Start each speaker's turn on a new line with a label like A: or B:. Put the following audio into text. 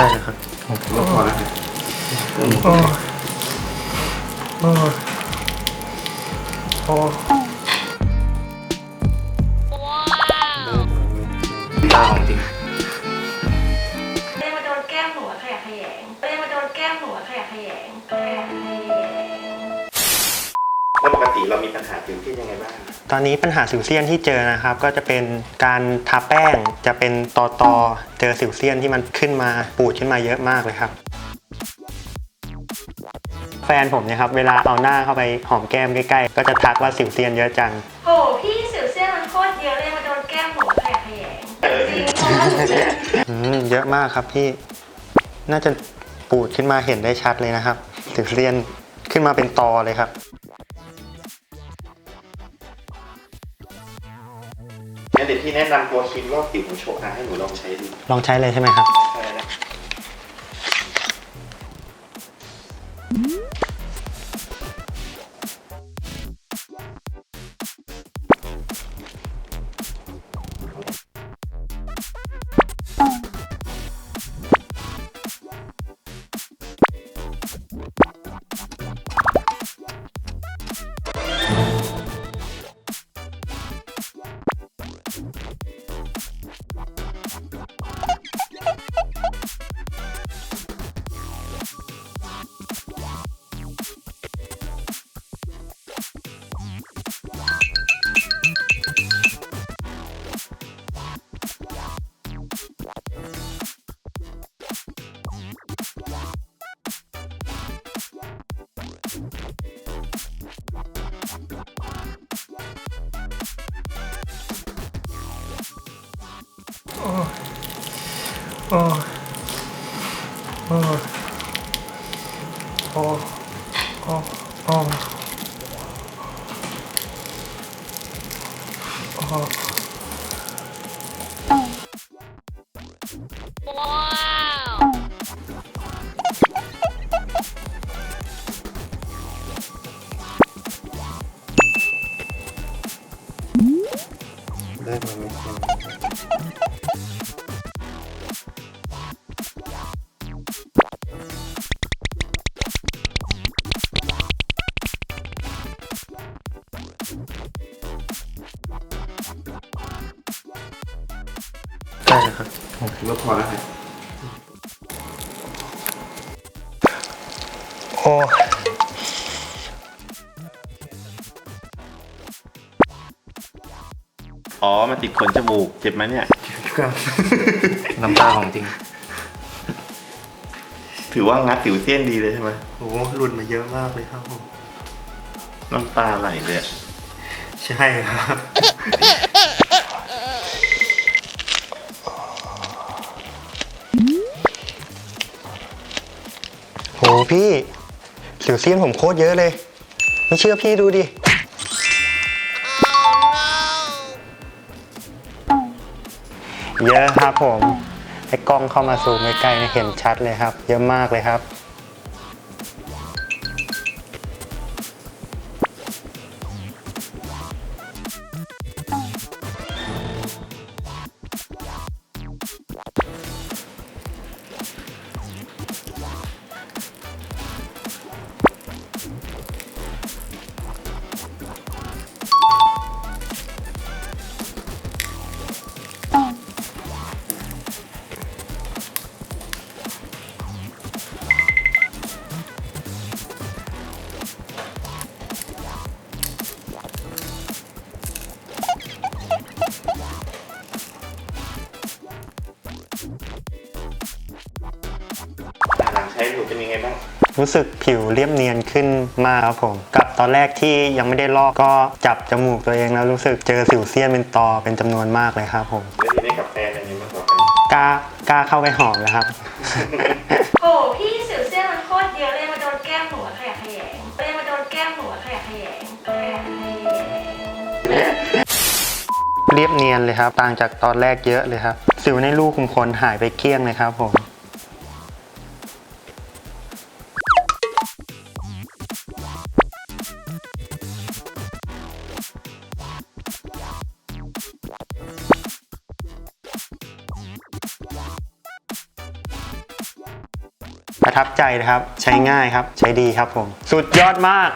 A: ได้นะครับ
B: ก็พอแล้วครับ
A: โอ้โอ้
C: ก
B: ติเรามีปัญหาผิวที่ยังไงบ้าง
A: ตอนนี้ปัญหาสิวเซียนที่เจอนะครับ ก็จะเป็นการทาแป้งจะเป็นตอตอเจอสิวเซียนที่มันขึ้นมาปูดขึ้นมาเยอะมากเลยครับแฟนผมเนี่ยครับเวลาเอาหน้าเข้าไปหอมแก้มใกล้ๆ ก็จะทักว่าสิวเซียนเยอะจัง
C: โหพี่สิวเซียนมันโคตรเยอะเลยมาโดนแก้มหนูอะขยะแขยงจริงเพราะว่า
A: อืมเยอะมากครับพี่ น่าจะปูดขึ้นมาเห็นได้ชัดเลยนะครับ สิวเซียนขึ้นมาเป็นตอเลยครับ
B: งั้นเดี๋ยวพี่แนะนำตัวครีมรอบผิวของโชนะให้หนูลองใช้ดู
A: ลองใช้เลยใช่ไหมครับ
B: ใช่ นะ
A: โอ้โอ้โอ้โได้นะครับ
B: ก็พอแล้วครับ
A: โอ้
B: อ๋อ มันติดขนจมูก เจ็บไหมเนี่ย
A: น้ำตาของจริง
B: ถือว่างัดสิวเส้นดีเลยใช่ไหม
A: โอ้หลุดมาเยอะมากเลยครับผม
B: น้ำตาไหลเลยอะ
A: ใช่ครับ พี่สิวเซียนผมโคตรเยอะเลย ไม่เชื่อพี่ดูดิ เยอะครับผม ไอ้กล้องเข้ามาซูมใกล้ๆเนี่ยเห็นชัดเลยครับ เยอะมากเลยครับ
B: ไงบ้าง
A: รู้สึกผิวเรียบเนียนขึ้นมากครับผมกับตอนแรกที่ยังไม่ได้ลอกก็จับจมูกตัวเองแล้วรู้สึกเจอสิวเซียนเป็นตอเป็นจำนวนมากเลยครับผม
B: แล้วทีนี้กับแฟนเป็นยังไงบ้างครับ
A: กล้ากล้าเข้าไปหอมแล้วครับ
C: โหพี่สิวเซียนมันโคตรเยอะเลยมาโดนแก้มหนูอะขยะแขยงเรียกมาโดนแก้มหนูอะขยะแขยงขยะแขยง
A: เรียบเนียนเลยครับ ต่างจากตอนแรกเยอะเลยครับ สิวในรูขุมขนหายไปเกลี้ยงเลยครับผม ประทับใจนะครับ ใช้ง่ายครับ ใช้ดีครับผม สุดยอดมาก